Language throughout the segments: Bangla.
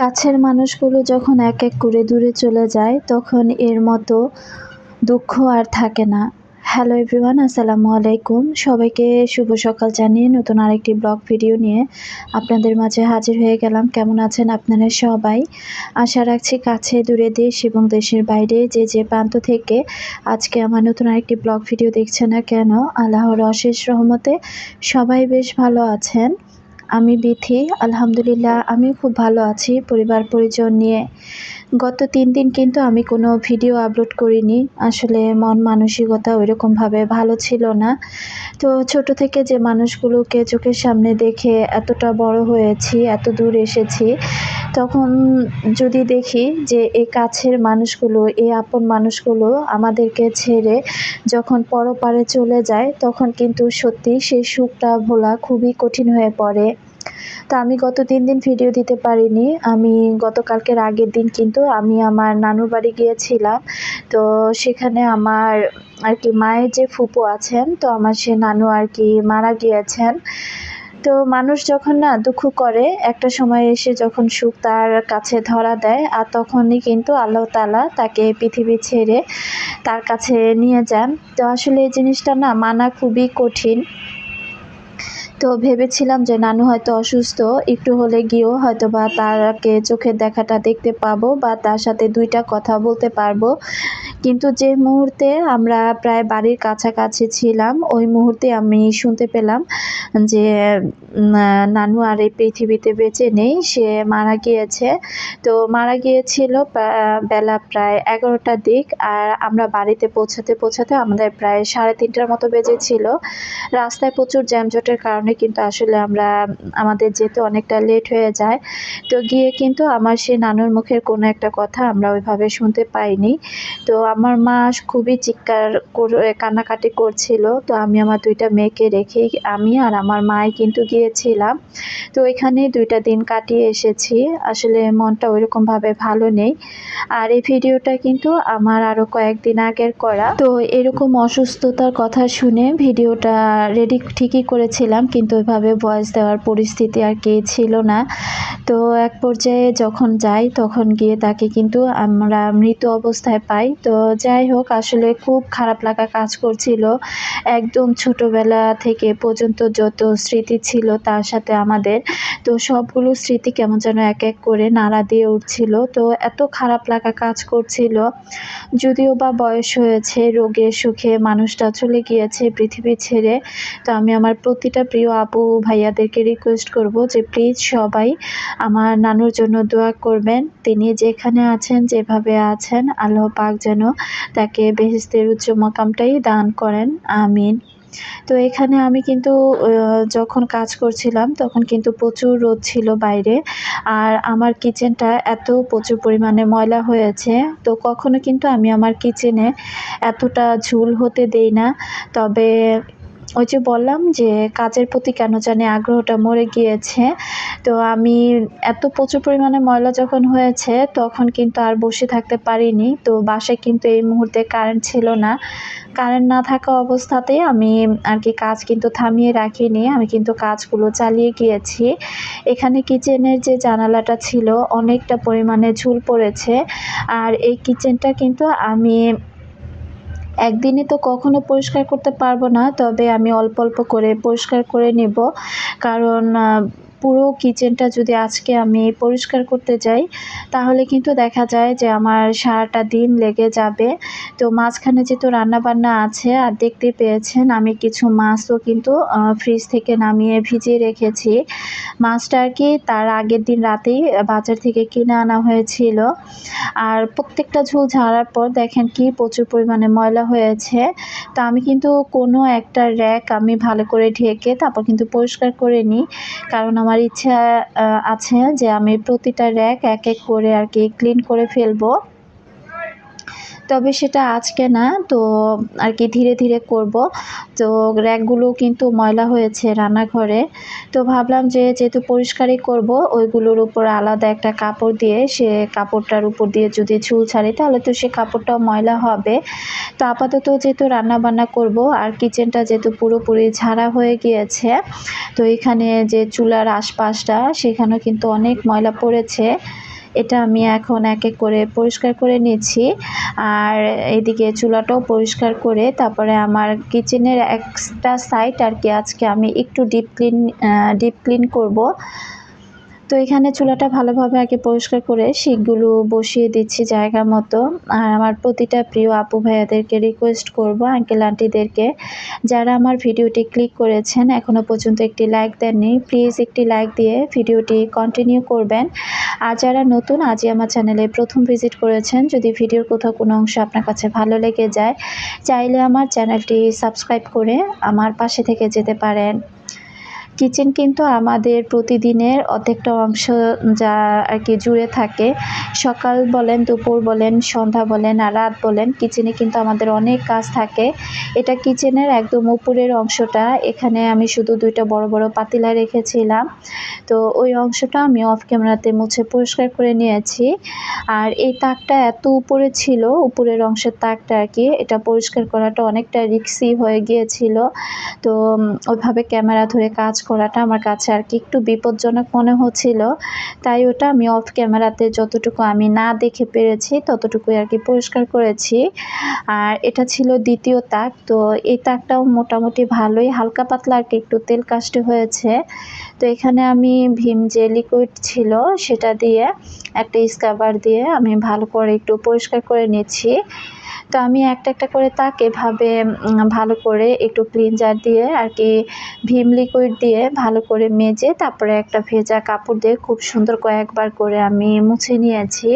কাছের মানুষগুলো যখন এক এক করে দূরে চলে যায়, তখন এর মতো দুঃখ আর থাকে না। হ্যালো এভরিওয়ান আসসালামু আলাইকুম। সবাইকে শুভ সকাল জানিয়ে নতুন আরেকটি ব্লগ ভিডিও নিয়ে আপনাদের মাঝে হাজির হয়ে গেলাম। কেমন আছেন আপনারা সবাই? আশা রাখছি কাছে, দূরে দেশ এবং দেশের বাইরে যে যে প্রান্ত থেকে আজকে আমার নতুন আরেকটি ব্লগ ভিডিও দেখছে না কেন, আল্লাহর অশেষ রহমতে সবাই বেশ ভালো আছেন। আমি বিথি। আলহামদুলিল্লাহ আমি খুব ভালো আছি। পরিবার পরিজন নিয়ে গত তিন দিন কিন্তু আমি কোনো ভিডিও আপলোড করিনি। আসলে মন মানসিকতা ওইরকমভাবে ভালো ছিল না। তো ছোট থেকে যে মানুষগুলোকে চোখের সামনে দেখে এতটা বড় হয়েছি, এত দূর এসেছি, তখন যদি দেখি যে এই কাছের মানুষগুলো এই আপন মানুষগুলো আমাদেরকে ছেড়ে যখন পরপারে চলে যায়, তখন কিন্তু সত্যি সেই সুখটা ভোলা খুবই কঠিন হয়ে পড়ে। তো আমি গত তিন দিন ভিডিও দিতে পারিনি। আমি গতকালকের আগের দিন কিন্তু আমি আমার নানুর বাড়ি গিয়েছিলাম। তো সেখানে আমার আর কি মায়ের যে ফুপু আছেন, তো আমার সে নানু আর কি মারা গিয়েছেন। তো মানুষ যখন না দুঃখ করে, একটা সময় এসে যখন সুখ তার কাছে ধরা দেয়, আর তখনই কিন্তু আল্লাহ তালা তাকে পৃথিবী ছেড়ে তার কাছে নিয়ে যান। তো আসলে এই জিনিসটা না মানা খুবই কঠিন। তো ভেবেছিলাম যে নানু হয়তো অসুস্থ, একটু হলে গিয়েও হয়তো বা তারকে চোখের দেখাটা দেখতে পাবো বা তার সাথে দুইটা কথা বলতে পারব। কিন্তু যে মুহূর্তে আমরা প্রায় বাড়ির কাছাকাছি ছিলাম, ওই মুহূর্তে আমি শুনতে পেলাম যে নানু আর এই পৃথিবীতে বেঁচে নেই, সে মারা গিয়েছে। তো মারা গিয়েছিল বেলা প্রায় এগারোটার দিক আর আমরা বাড়িতে পৌঁছাতে পৌঁছাতে আমাদের প্রায় সাড়ে তিনটার মতো বেজেছিল রাস্তায় প্রচুর জ্যামজটের কারণে কিন্তু আসলে আমরা আমাদের যেতে অনেকটা লেট হয়ে যায়। তো গিয়ে কিন্তু আমার সে নানুর মুখের কোনো একটা কথা আমরা ওইভাবে শুনতে পাইনি। তো আমার মা খুবই চিৎকার করে, কান্নাকাটি করছিল। তো আমি আমার দুইটা মেয়েকে রেখে আমি আর আমার মাই কিন্তু গিয়েছিলাম। তো ওইখানে দুইটা দিন কাটিয়ে এসেছি। আসলে মনটা ওইরকমভাবে ভালো নেই। আর এই ভিডিওটা কিন্তু আমার আরও কয়েকদিন আগের করা। তো এরকম অসুস্থতার কথা শুনে ভিডিওটা রেডি ঠিকই করেছিলাম। কিন্তু ওইভাবে ভয়েস দেওয়ার পরিস্থিতি আর কি ছিল না। তো এক পর্যায়ে যখন যাই, তখন গিয়ে তাকে কিন্তু আমরা মৃত অবস্থায় পাই। তো যাই হোক, আসলে খুব খারাপ লাগা কাজ করছিল। একদম ছোটবেলা থেকে পর্যন্ত যত স্মৃতি ছিল তার সাথে আমাদের, তো সবগুলো স্মৃতি কেমন যেন এক এক করে নাড়া দিয়ে উঠছিল। তো এত খারাপ লাগা কাজ করছিল। যদিও বা বয়স হয়েছে, রোগে, সুখে মানুষটা চলে গিয়েছে পৃথিবী ছেড়ে, তো আমি আমার প্রতিটা প্রিয় আপু, ভাইয়াদেরকে রিকোয়েস্ট করব যে প্লিজ সবাই আমার নানুর জন্য দোয়া করবেন। তিনি যেখানে আছেন, যেভাবে আছেন, আল্লাহ পাক যেন তাকে বেহেস্তের উচ্চ মকামটাই দান করেন, আমিন। তো এখানে আমি কিন্তু যখন কাজ করছিলাম, তখন কিন্তু প্রচুর রোদ ছিল বাইরে, আর আমার কিচেনটা এত প্রচুর পরিমাণে ময়লা হয়েছে, তো কখনো কিন্তু আমি আমার কিচেনে এতটা ঝুল হতে দেই না। তবে ওই যে বললাম যে কাজের প্রতি কেন জানি আগ্রহটা মরে গিয়েছে। তো আমি এত প্রচুর পরিমাণে ময়লা যখন হয়েছে তখন কিন্তু আর বসে থাকতে পারিনি। তো বাসায় কিন্তু এই মুহূর্তে কারেন্ট ছিল না। কারেন্ট না থাকা অবস্থাতেই আমি আর কি কাজ কিন্তু থামিয়ে রাখিনি। আমি কিন্তু কাজগুলো চালিয়ে গিয়েছি। এখানে কিচেনের যে জানালাটা ছিল অনেকটা পরিমাণে ঝুল পড়েছে। আর এই কিচেনটা কিন্তু আমি একদিনে তো কখনো পরিষ্কার করতে পারব না, তবে আমি অল্প অল্প করে পরিষ্কার করে নেব। কারণ পুরো কিচেনটা যদি আজকে আমি পরিষ্কার করতে যাই, তাহলে কিন্তু দেখা যায় যে আমার সারাটা দিন লেগে যাবে। তো মাঝখানে যেহেতু রান্নাবান্না আছে, আর দেখতে পেয়েছেন আমি কিছু মাছও কিন্তু ফ্রিজ থেকে নামিয়ে ভিজিয়ে রেখেছি। মাছটা আর কি তার আগের দিন রাতেই বাজার থেকে কিনে আনা হয়েছিল। আর প্রত্যেকটা ঝোল ঝাড়ার পর দেখেন কি প্রচুর পরিমাণে ময়লা হয়েছে। তো আমি কিন্তু কোনো একটা র্যাক আমি ভালো করে ঢেকে তারপর কিন্তু পরিষ্কার করে নিই। কারণ আমার ইচ্ছা আছে যে আমি প্রতিটা র্যাক এক এক করে আর কি ক্লিন করে ফেলব। তবে সেটা আজকে না, তো আর কি ধীরে ধীরে করব। তো র্যাকগুলো কিন্তু ময়লা হয়েছে রান্নাঘরে। তো ভাবলাম যে যেহেতু পরিষ্কারই করব, ওইগুলোর উপর আলাদা একটা কাপড় দিয়ে, সে কাপড়টার উপর দিয়ে যদি ঝুল ছাড়ি, তাহলে তো সে কাপড়টাও ময়লা হবে। তো আপাতত যেহেতু রান্না বান্না করব, আর কিচেনটা যেহেতু পুরোপুরি ঝাড়া হয়ে গিয়েছে, তো এখানে যে চুলার আশপাশটা, সেখানেও কিন্তু অনেক ময়লা পড়েছে। এটা আমি এখন এক এক করে পরিষ্কার করে নিয়েছি আর এদিকে চুলাটাও পরিষ্কার করে তারপরে আমার কিচেনের একটা সাইড আর কি, আজকে আমি একটু ডিপ ক্লিন ডিপ ক্লিন করব। তো এখানে চুলাটা ভালোভাবে আগে পরিষ্কার করে শিকগুলো বসিয়ে দিচ্ছি জায়গা মতো। আর আমার প্রতিটা প্রিয় আপু ভাইয়াদেরকে রিকোয়েস্ট করব আঙ্কেল আন্টিদেরকে যারা আমার ভিডিওটি ক্লিক করেছেন এখনও পর্যন্ত একটি লাইক দেননি প্লিজ একটি লাইক দিয়ে ভিডিওটি কন্টিনিউ করবেন। আর যারা নতুন, আজই আমার চ্যানেলে প্রথম ভিজিট করেছেন, যদি ভিডিওর কোথাও কোনো অংশ আপনার কাছে ভালো লেগে যায়, চাইলে আমার চ্যানেলটি সাবস্ক্রাইব করে আমার পাশে থেকে যেতে পারেন। কিচেন কিন্তু আমাদের প্রতিদিনের অর্ধেকটা অংশ যা আর কি জুড়ে থাকে। সকাল বলেন, দুপুর বলেন, সন্ধ্যা বলেন আর রাত বলেন, কিচেনে কিন্তু আমাদের অনেক কাজ থাকে। এটা কিচেনের একদম উপরের অংশটা। এখানে আমি শুধু দুইটা বড় বড় পাতিলা রেখেছিলাম। তো ওই অংশটা আমি অফ ক্যামেরাতে মুছে পরিষ্কার করে নিয়েছি। আর এই তাকটা এত উপরে ছিল, উপরের অংশের তাকটা আর কি, এটা পরিষ্কার করাটা অনেকটা রিক্সি হয়ে গিয়েছিল। তো ওইভাবে ক্যামেরা ধরে কাজ করাটা আমার কাছে আর কি একটু বিপজ্জনক মনে হচ্ছিল। তাই ওটা আমি অফ ক্যামেরাতে যতটুকু আমি না দেখে পেরেছি, ততটুকুই আর কি পরিষ্কার করেছি। আর এটা ছিল দ্বিতীয় তাক, তো এই তাকটাও মোটামুটি ভালোই, হালকা পাতলা আর কি, একটু তেল কাস্টে হয়েছে। তো এখানে আমি ভীম যে লিকুইড ছিল সেটা দিয়ে একটা স্কাবার দিয়ে আমি ভালো করে একটু পরিষ্কার করে নিচ্ছি। তো আমি একটা একটা করে তাকে এভাবে ভালো করে একটু ক্লিনজার দিয়ে আর কি ভিম লিকুইড দিয়ে ভালো করে মেজে তারপরে একটা ভেজা কাপড় দিয়ে খুব সুন্দর কয়েকবার করে আমি মুছে নিয়েছি।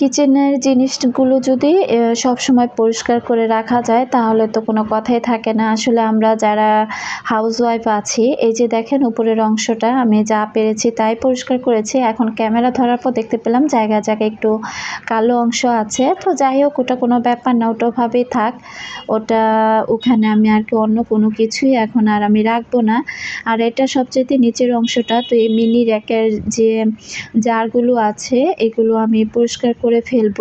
কিচেনের জিনিসগুলো যদি সব সময় পরিষ্কার করে রাখা যায়, তাহলে তো কোনো কথাই থাকে না। আসলে আমরা যারা হাউস ওয়াইফ আছি, এই যে দেখেন উপরের অংশটা, আমি যা পেরেছি তাই পরিষ্কার করেছি। এখন ক্যামেরা ধরার পর দেখতে পেলাম জায়গা জায়গায় একটু কালো অংশ আছে। তো যাই হোক, ওটা কোনো ব্যাপার না ওটাভাবেই থাক। ওটা ওখানে আমি আর কি অন্য কোনো কিছুই এখন আর আমি রাখব না। আর এটা সবচেয়ে নিচের অংশটা, তো এই মিনি র্যাকের যে জারগুলো আছে, এগুলো আমি পরিষ্কার করে ফেলব।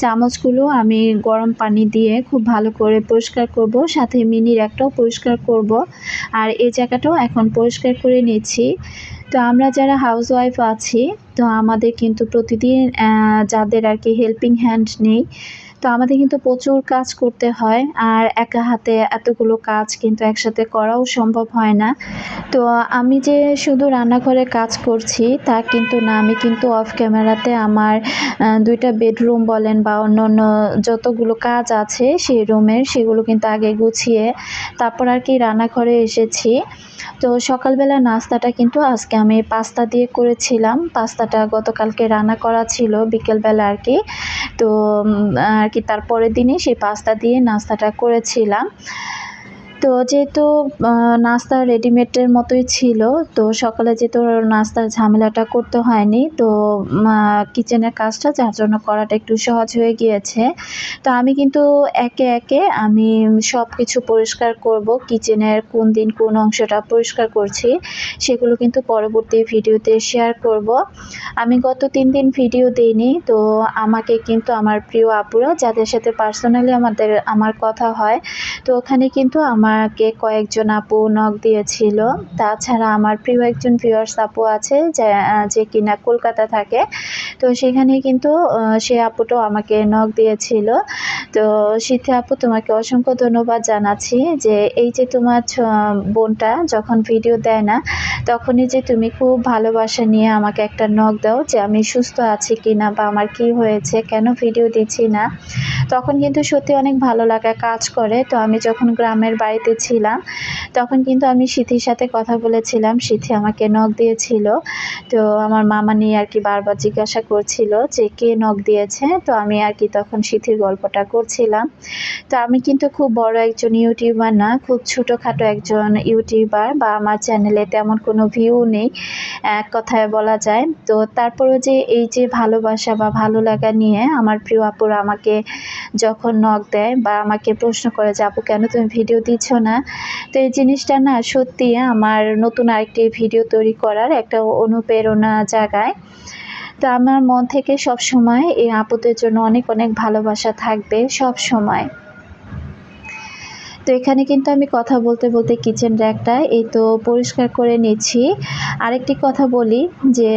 চামচগুলো আমি গরম পানি দিয়ে খুব ভালো করে পরিষ্কার করব। সাথে মিনির একটাও পরিষ্কার করব। আর এই জায়গাটাও এখন পরিষ্কার করে নিচ্ছি। তো আমরা যারা হাউস ওয়াইফ আছি, তো আমাদের কিন্তু প্রতিদিন যাদের আর কি হেল্পিং হ্যান্ড নেই তো আমাদের কিন্তু প্রচুর কাজ করতে হয় আর একা হাতে এতগুলো কাজ কিন্তু একসাথে করাও সম্ভব হয় না। তো আমি যে শুধু রান্নাঘরে কাজ করছি তা কিন্তু না, আমি কিন্তু অফ ক্যামেরাতে আমার দুইটা বেডরুম বলেন বা অন্য অন্য যতগুলো কাজ আছে সেই রুমের সেগুলো কিন্তু আগে গুছিয়ে তারপর আর কি রান্নাঘরে এসেছি। তো সকালবেলা নাস্তাটা কিন্তু আজকে আমি পাস্তা দিয়ে করেছিলাম। পাস্তাটা গতকালকে রান্না করা ছিল বিকেলবেলা আর কি। তো আর কি তারপরের দিনে সেই পাস্তা দিয়ে নাস্তাটা করেছিলাম। তো যেহেতু নাস্তা রেডিমেডের মতোই ছিল, তো সকালে যেহেতু নাস্তার ঝামেলাটা করতে হয়নি, তো কিচেনের কাজটা যার জন্য করাটা একটু সহজ হয়ে গিয়েছে। তো আমি কিন্তু একে একে আমি সব কিছু পরিষ্কার করব কিচেনের কোন দিন কোন অংশটা পরিষ্কার করছি, সেগুলো কিন্তু পরবর্তী ভিডিওতে শেয়ার করব। আমি গত তিন দিন ভিডিও দিইনি, তো আমাকে কিন্তু আমার প্রিয় আপুরা, যাদের সাথে পার্সোনালি আমাদের, আমার কথা হয়, তো ওখানে কিন্তু আমার আমাকে কয়েকজন আপু নখ দিয়েছিল। তাছাড়া আমার প্রিয় একজন ভিউয়ার্স আপু আছে, যে কিনা কলকাতা থাকে। তো সেখানে কিন্তু সে আপুটাও আমাকে নখ দিয়েছিল। তো সিদ্ধি আপু, তোমাকে অসংখ্য ধন্যবাদ জানাচ্ছি যে এই যে তোমার বোনটা যখন ভিডিও দেয় না, তখনই যে তুমি খুব ভালোবাসা নিয়ে আমাকে একটা নখ দাও যে আমি সুস্থ আছি কি না বা আমার কি হয়েছে, কেন ভিডিও দিচ্ছি না। তখন কিন্তু সত্যি অনেক ভালো লাগা কাজ করে। তো আমি যখন গ্রামের বাড়িতে ছিলাম, তখন কিন্তু আমি সিথির সাথে কথা বলেছিলাম। সিথি আমাকে নখ দিয়েছিল। তো আমার মামা নিয়ে আর কি বারবার জিজ্ঞাসা করছিল যে, কে নখ দিয়েছে? তো আমি আর কি তখন সিথির গল্পটা করছিলাম। তো আমি কিন্তু খুব বড় একজন ইউটিউবার না, খুব ছোটোখাটো একজন ইউটিউবার বা আমার চ্যানেলে তেমন কোনো ভিউ নেই, এক কথায় বলা যায়। তো তারপরেও যে এই যে ভালোবাসা বা ভালো লাগা নিয়ে আমার প্রিয় আপুরা আমাকে যখন নখ দেয় বা আমাকে প্রশ্ন করে যে, আপু, কেন তুমি ভিডিও দিচ্ছ? না। তো এই জিনিসটা না সত্যি আমার নতুন আরেকটি ভিডিও তৈরি করার একটা অনুপ্রেরণা জাগায়। তো আমার মন থেকে সব সময় এই আপুদের জন্য অনেক অনেক ভালোবাসা থাকবে সব সময় তো এখানে কিন্তু আমি কথা বলতে বলতে কিচেন র্যাকটা এই তো পরিষ্কার করে নিচ্ছি। আরেকটি কথা বলি যে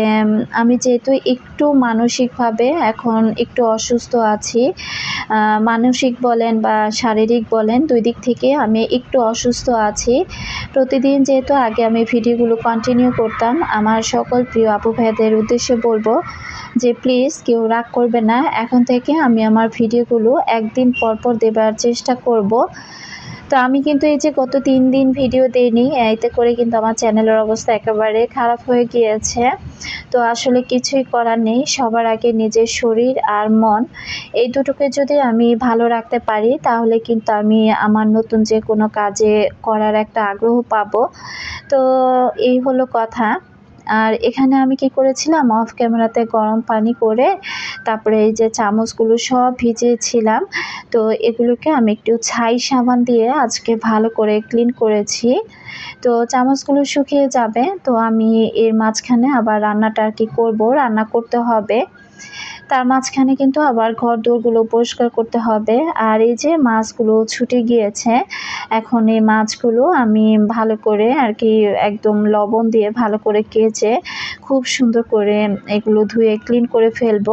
আমি যেহেতু একটু মানসিকভাবে এখন একটু অসুস্থ আছি মানসিক বলেন বা শারীরিক বলেন, দুই দিক থেকে আমি একটু অসুস্থ আছি। প্রতিদিন যেহেতু আগে আমি ভিডিওগুলো কন্টিনিউ করতাম, আমার সকল প্রিয় আপু ভাইদের উদ্দেশ্যে বলব যে প্লিজ কেউ রাগ করবে না। এখন থেকে আমি আমার ভিডিওগুলো একদিন পরপর পর দেবার চেষ্টা করব। তো আমি কিন্তু এই যে গত তিন দিন ভিডিও দিইনি, এতে করে কিন্তু আমার চ্যানেলের অবস্থা একেবারে খারাপ হয়ে গিয়েছে। তো আসলে কিছুই করার নেই, সবার আগে নিজের শরীর আর মন, এই দুটোকে যদি আমি ভালো রাখতে পারি, তাহলে কিন্তু আমি আমার নতুন যে কোনো কাজে করার একটা আগ্রহ পাবো। তো এই হলো কথা। আর এখানে আমি কি করেছিলাম, অফ ক্যামেরাতে গরম পানি করে তারপরে এই যে চামচগুলো সব ভিজিয়েছিলাম তো এগুলোকে আমি একটু ছাই সাবান দিয়ে আজকে ভালো করে ক্লিন করেছি। তো চামচগুলো শুকিয়ে যাবে। তো আমি এর মাঝখানে আবার রান্নাটা আর কি করব। রান্না করতে হবে। তার মাঝখানে কিন্তু আবার ঘর দোরগুলো পরিষ্কার করতে হবে। আর এই যে মাছগুলো ছুটে গিয়েছে, এখন এই মাছগুলো আমি ভালো করে আর কি একদম লবণ দিয়ে ভালো করে কেচে খুব সুন্দর করে এগুলো ধুয়ে ক্লিন করে ফেলব।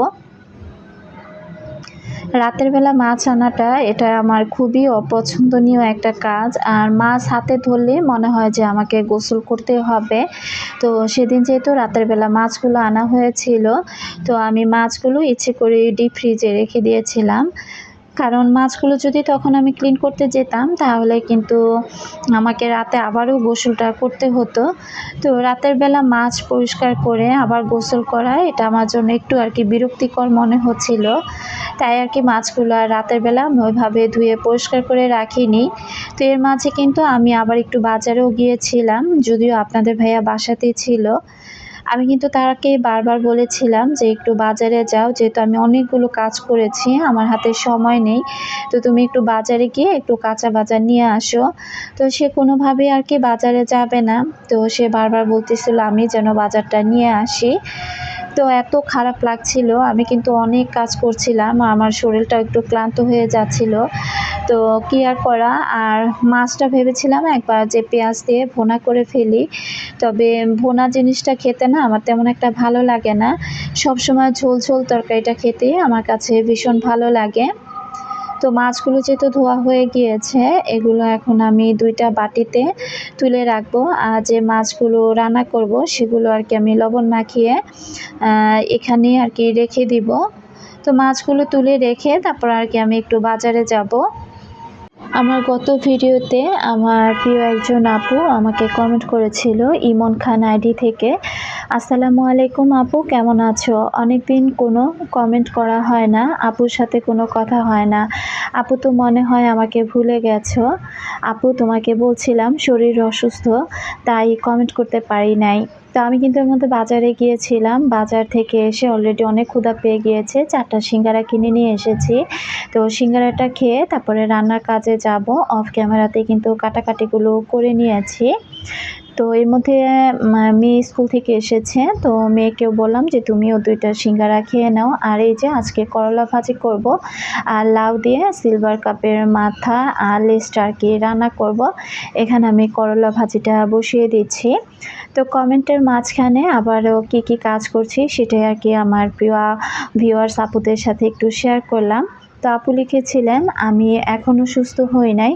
রাতের বেলা মাছ আনাটা, এটা আমার খুবই অপছন্দনীয় একটা কাজ। আর মাছ হাতে ধরলে মনে হয় যে আমাকে গোসল করতে হবে। তো সেদিন যেহেতু রাতের বেলা মাছগুলো আনা হয়েছিল, তো আমি মাছগুলো ইচ্ছে করে ডিপ ফ্রিজে রেখে দিয়েছিলাম। কারণ মাছগুলো যদি তখন আমি ক্লিন করতে যেতাম, তাহলে কিন্তু আমাকে রাতে আবারও গোসলটা করতে হতো। তো রাতের বেলা মাছ পরিষ্কার করে আবার গোসল করা, এটা আমার জন্য একটু আর কি বিরক্তিকর মনে হচ্ছিল। তাই আর কি মাছগুলো আর রাতের বেলা আমি ওইভাবে ধুয়ে পরিষ্কার করে রাখিনি। তো এর মাঝে কিন্তু আমি আবার একটু বাজারেও গিয়েছিলাম, যদিও আপনাদের ভাইয়া বাসাতেই ছিল। আমি কিন্তু তাকে বারবার বলেছিলাম যে একটু বাজারে যাও, যেহেতু আমি অনেকগুলো কাজ করেছি, আমার হাতে সময় নেই। তো তুমি একটু বাজারে গিয়ে একটু কাঁচা বাজার নিয়ে আসো। তো সে কোনোভাবে আর কি বাজারে যাবে না। তো সে বারবার বলতেছিল, আমি যেন বাজারটা নিয়ে আসি। তো এত খারাপ লাগছিল। আমি কিন্তু অনেক কাজ করছিলাম, আমার শরীরটা একটু ক্লান্ত হয়ে যাচ্ছিল। তো কি আর করা? আর মাছটা ভেবেছিলাম একবার যে পেঁয়াজ দিয়ে ভোনা করে ফেলি। তবে ভোনা জিনিসটা খেতে না আমার তেমন একটা ভালো লাগে না। সবসময় ঝোল ঝোল তরকারিটা খেতে আমার কাছে ভীষণ ভালো লাগে। তো মাছগুলো যেহেতু ধোয়া হয়ে গিয়েছে, এগুলো এখন আমি দুইটা বাটিতে তুলে রাখব। আর যে মাছগুলো রান্না করব, সেগুলো আর কি আমি লবণ মাখিয়ে এখানে আর কি রেখে দিব। তো মাছগুলো তুলে রেখে তারপর আর কি আমি একটু বাজারে যাব। আমার গত ভিডিওতে আমার প্রিয় একজন আপু আমাকে কমেন্ট করেছিল ইমন খান আইডি থেকে। আসসালামু আলাইকুম আপু, কেমন আছো? অনেকদিন কোনো কমেন্ট করা হয় না, আপুর সাথে কোনো কথা হয় না। আপু তো মনে হয় আমাকে ভুলে গেছো। আপু তোমাকে বলছিলাম শরীর অসুস্থ, তাই কমেন্ট করতে পারি নাই। তো আমি কিন্তু এর মধ্যে বাজারে গিয়েছিলাম। বাজার থেকে এসে অলরেডি অনেক ক্ষুধা পেয়ে গিয়েছে। চারটা সিঙ্গারা কিনে নিয়ে এসেছি। তো সিঙ্গারাটা খেয়ে তারপরে রান্নার কাজে যাব। অফ ক্যামেরাতে কিন্তু কাটাকাটিগুলো করে নিয়েছি। তো এর মধ্যে মেয়ে স্কুল থেকে এসেছে। তো মেয়েকেও বললাম যে, তুমিও দুইটা সিঙ্গারা খেয়ে নাও। আর এই যে, আজকে করলা ভাজি করব, আর লাউ দিয়ে সিলভার কাপের মাথা আর লেসটা আর কি রান্না করব। এখানে আমি করলা ভাজিটা বসিয়ে দিচ্ছি। তো কমেন্টের মাঝখানে আবারও কি কি কাজ করছি, সেটাই আর কি আমার প্রিয় ভিউয়ার্স আপুদের সাথে একটু শেয়ার করলাম। তো আপু লিখেছিলেন, আমি এখনও সুস্থ হই নাই।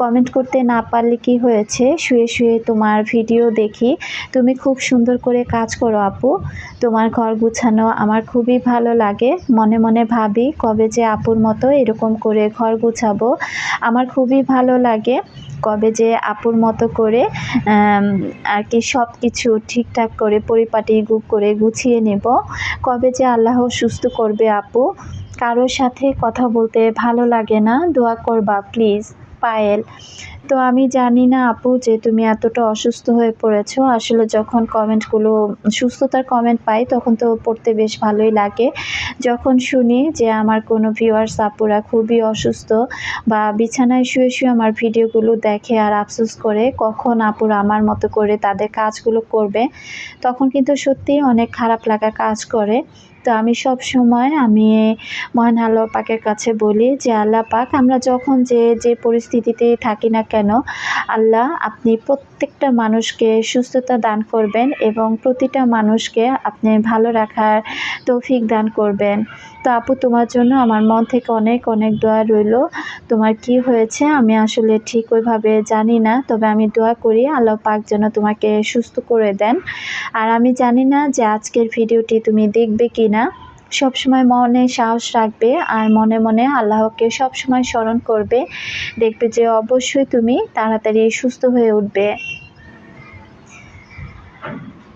কমেন্ট করতে না পারলে কি হয়েছে? শুয়ে শুয়ে তোমার ভিডিও দেখি। তুমি খুব সুন্দর করে কাজ করো আপু। তোমার ঘর গুছানো আমার খুবই ভালো লাগে। মনে মনে ভাবি, কবে যে আপুর মতো এরকম করে ঘর গুছাবো। আমার খুবই ভালো লাগে কবে যে আপুর মতো করে আর কি সব কিছু ঠিকঠাক করে, পরিপাটি গুপ করে গুছিয়ে নেব। কবে যে আল্লাহ সুস্থ করবে আপু। কারোর সাথে কথা বলতে ভালো লাগে না দোয়া করবা প্লিজ পায়েল। তো আমি জানি না আপু যে তুমি এতটা অসুস্থ হয়ে পড়েছো। আসলে যখন কমেন্টগুলো, সুস্থতার কমেন্ট পাই তখন তো পড়তে বেশ ভালোই লাগে। যখন শুনি যে আমার কোনো ভিউয়ার্স আপুরা খুবই অসুস্থ বা বিছানায় শুয়ে শুয়ে আমার ভিডিওগুলো দেখে আর আফসোস করে কখন আপুরা আমার মতো করে তাদের কাজগুলো করবে, তখন কিন্তু সত্যিই অনেক খারাপ লাগা কাজ করে। তো আমি সব সময় আমি মহান আল্লাহ পাকের কাছে বলি যে, আল্লাহ পাক, আমরা যখন যে যে পরিস্থিতিতে থাকি না কেন আল্লাহ আপনি প্রত্যেকটা মানুষকে সুস্থতা দান করবেন এবং প্রতিটা মানুষকে আপনি ভালো রাখার তৌফিক দান করবেন। তো আপু, তোমার জন্য আমার মন থেকে অনেক অনেক দোয়া রইল। তোমার কি হয়েছে আমি আসলে ঠিক ওইভাবে জানি না, তবে আমি দোয়া করি আল্লাহ পাক যেন তোমাকে সুস্থ করে দেন। আর আমি জানি না যে আজকের ভিডিওটি তুমি দেখবে কি না সবসময় মনে সাহস রাখবে আর মনে মনে আল্লাহকে সবসময় স্মরণ করবে। দেখবে যে অবশ্যই তুমি তাড়াতাড়ি সুস্থ হয়ে উঠবে।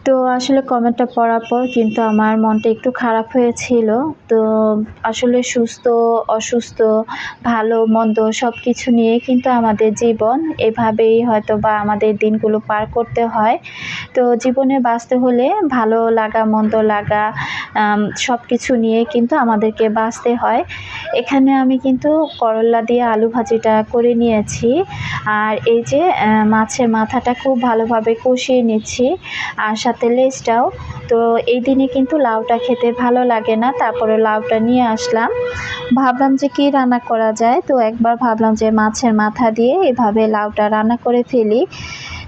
তো আসলে কমেন্টটা পড়ার পর কিন্তু আমার মনটা একটু খারাপ হয়েছিল। তো আসলে সুস্থ, অসুস্থ, ভালো, মন্দ সব কিছু নিয়ে কিন্তু আমাদের জীবন এভাবেই হয়তো বা আমাদের দিনগুলো পার করতে হয়। তো জীবনে বাঁচতে হলে ভালো লাগা, মন্দ লাগা সব কিছু নিয়ে কিন্তু আমাদেরকে বাঁচতে হয়। এখানে আমি কিন্তু করল্লা দিয়ে আলু ভাজিটা করে নিয়েছি। আর এই যে মাছের মাথাটা খুব ভালোভাবে কষিয়ে নিচ্ছি। আর সাথে লেজটাও তো এই দিনে কিন্তু লাউটা খেতে ভালো লাগে না, তারপরে লাউটা নিয়ে আসলাম। ভাবলাম যে কি রান্না করা যায়, তো একবার ভাবলাম যে মাছের মাথা দিয়ে এভাবে লাউটা রান্না করে ফেলি।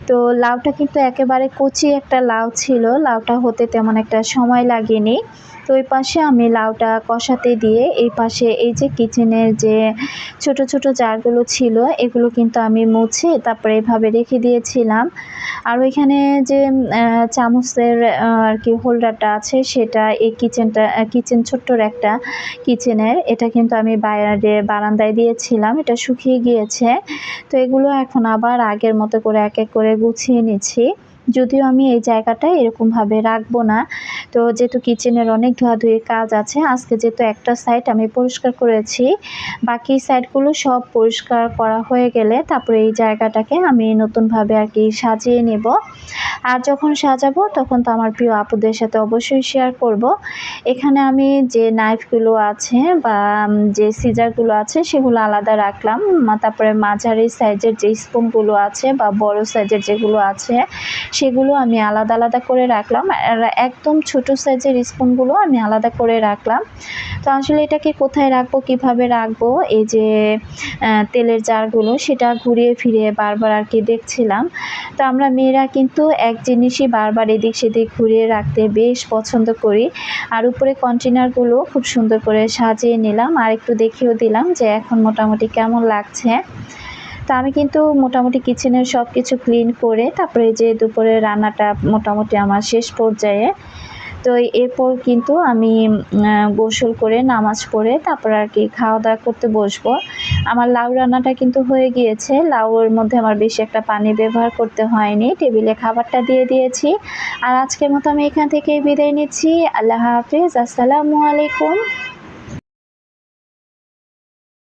তো লাউটা কিন্তু একেবারে কচি একটা লাউ ছিল, লাউটা হতে তেমন একটা সময় লাগেনি। তো ওই পাশে আমি লাউটা কষাতে দিয়ে এই পাশে এই যে কিচেনের যে ছোট ছোট জারগুলো ছিল, এগুলো কিন্তু আমি মুছে তারপরে এভাবে রেখে দিয়েছিলাম। আর ওইখানে যে চামচের আর কি হোল্ডারটা আছে সেটা এই কিচেনটা কিচেন ছোট্টর একটা কিচেনের এটা কিন্তু আমি বাইরে বারান্দায় দিয়েছিলাম, এটা শুকিয়ে গিয়েছে। তো এগুলো এখন আবার আগের মতো করে এক এক করে গুছিয়ে নিচ্ছি। যদিও আমি এই জায়গাটা এরকমভাবে রাখব না। তো যেহেতু কিচেনের অনেক ধোয়াধুয়ির কাজ আছে, আজকে যেহেতু একটা সাইড আমি পরিষ্কার করেছি, বাকি সাইডগুলো সব পরিষ্কার করা হয়ে গেলে তারপরে এই জায়গাটাকে আমি নতুনভাবে আর কি সাজিয়ে নেব। আর যখন সাজাবো তখন তো আমার প্রিয় আপুদের সাথে অবশ্যই শেয়ার করব। এখানে আমি যে নাইফগুলো আছে বা যে সিজারগুলো আছে সেগুলো আলাদা রাখলাম। তারপরে মাঝারি সাইজের যে স্পুনগুলো আছে বা বড় সাইজের যেগুলো আছে সেগুলো আমি আলাদা আলাদা করে রাখলাম। একদম ছোট সাইজের স্পুনগুলো আমি আলাদা করে রাখলাম। তো আসলে এটাকে কোথায় রাখব, কীভাবে রাখব, এই যে তেলের জারগুলো সেটা ঘুরিয়ে ফিরিয়ে বারবার আর কি দেখছিলাম। তো আমরা মেয়েরা কিন্তু এক জিনিসই বারবার এদিক সেদিক ঘুরিয়ে রাখতে বেশ পছন্দ করি। আর উপরে কন্টেনারগুলো খুব সুন্দর করে সাজিয়ে নিলাম। আর একটু দেখিয়েও দিলাম যে এখন মোটামুটি কেমন লাগছে। তো আমি কিন্তু মোটামুটি কিচেনের সব কিছু ক্লিন করে তারপরে যে দুপুরে রান্নাটা মোটামুটি আমার শেষ পর্যায়ে। তো এরপর কিন্তু আমি গোসল করে নামাজ পড়ে তারপর আর কি খাওয়া দাওয়া করতে বসবো। আমার লাউ রান্নাটা কিন্তু হয়ে গিয়েছে। লাউয়ের মধ্যে আমার বেশি একটা পানি ব্যবহার করতে হয়নি। টেবিলে খাবারটা দিয়ে দিয়েছি। আর আজকের মতো আমি এখান থেকে বিদায় নিচ্ছি। আল্লাহ হাফিজ। আসসালামু আলাইকুম।